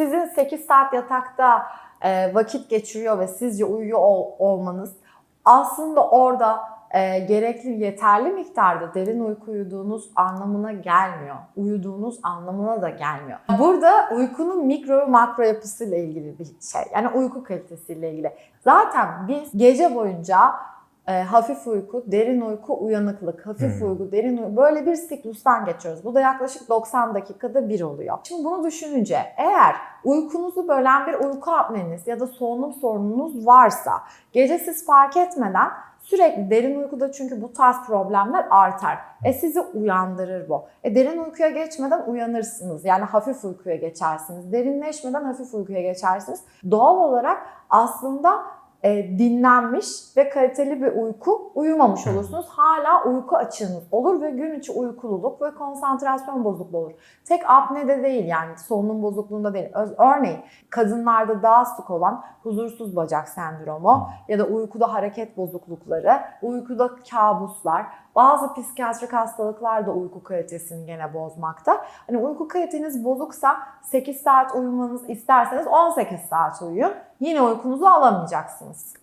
Sizin 8 saat yatakta e, vakit geçiriyor ve sizce uyuyor ol- olmanız aslında orada e, gerekli yeterli miktarda derin uyku uyuduğunuz anlamına gelmiyor. Uyuduğunuz anlamına da gelmiyor. Burada uykunun mikro ve makro yapısıyla ilgili bir şey. Yani uyku kalitesiyle ilgili. Zaten biz gece boyunca e, hafif uyku, derin uyku, uyanıklık, hafif Hmm. uyku, derin uyku böyle bir siklustan geçiyoruz. Bu da yaklaşık 90 dakikada bir oluyor. Şimdi bunu düşününce eğer uykunuzu bölen bir uyku apneniz ya da solunum sorununuz varsa gece siz fark etmeden sürekli derin uykuda çünkü bu tarz problemler artar. E sizi uyandırır bu. E derin uykuya geçmeden uyanırsınız. Yani hafif uykuya geçersiniz. Derinleşmeden hafif uykuya geçersiniz. Doğal olarak aslında e, dinlenmiş ve kaliteli bir uyku uyumamış olursunuz. Hala uyku açığınız olur ve gün içi uykululuk ve konsantrasyon bozukluğu olur. Tek apnede değil yani solunum bozukluğunda değil. Öz- Örneğin kadınlarda daha sık olan huzursuz bacak sendromu ya da uykuda hareket bozuklukları, uykuda kabuslar, bazı psikiyatrik hastalıklar da uyku kalitesini gene bozmakta. Hani uyku kaliteniz bozuksa 8 saat uyumanız isterseniz 18 saat uyuyun. Yine uykunuzu alamayacaksınız.